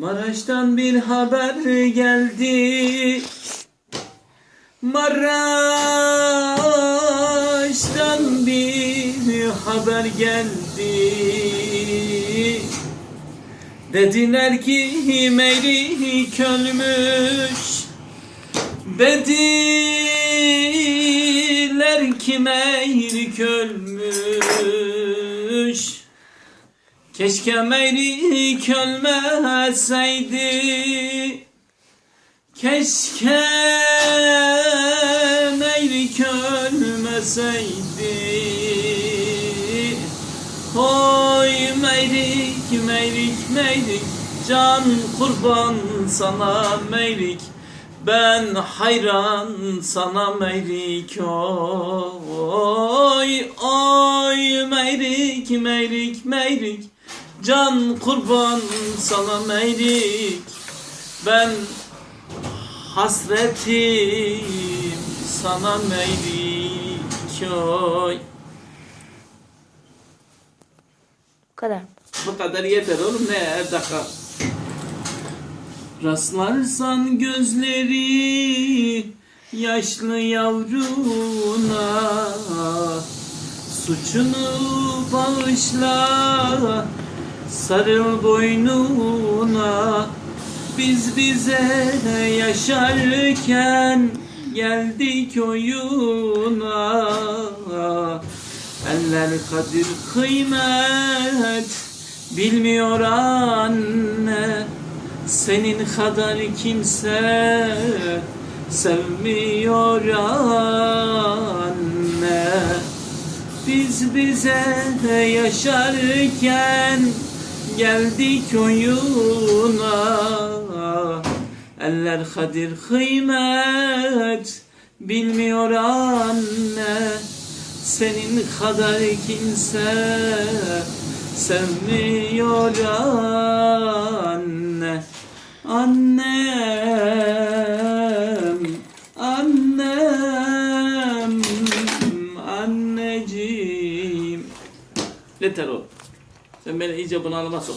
Maraş'tan bir haber geldi. Maraş'tan bir haber geldi. Dediler ki Meylik ölmüş. Dediler ki Meylik ölmüş. Keşke Meylik ölmeseydi. Keşke Meylik ölmeseydi. Oy Meylik, Meylik, Meylik Can kurban sana Meylik Ben hayran sana Meylik Oy, oy Meylik, Meylik, Meylik Can kurban sana Meylik Ben hasretim sana Meylik Oy Bu kadar. Bu kadar yeter oğlum ne her dakika. Rastlarsan gözleri yaşlı yavruna Suçunu bağışla sarıl boynuna. Biz bize yaşarken geldik oyuna. Eller kadir kıymet bilmiyor anne. Senin kadar kimse sevmiyor anne. Biz bize yaşarken geldik oyuna Eller kadir kıymet bilmiyor anne. Senin kadar kimse sevmiyor anne. Annem Annem Anneciğim. Yeter o Sen beni iyice bunalıma sok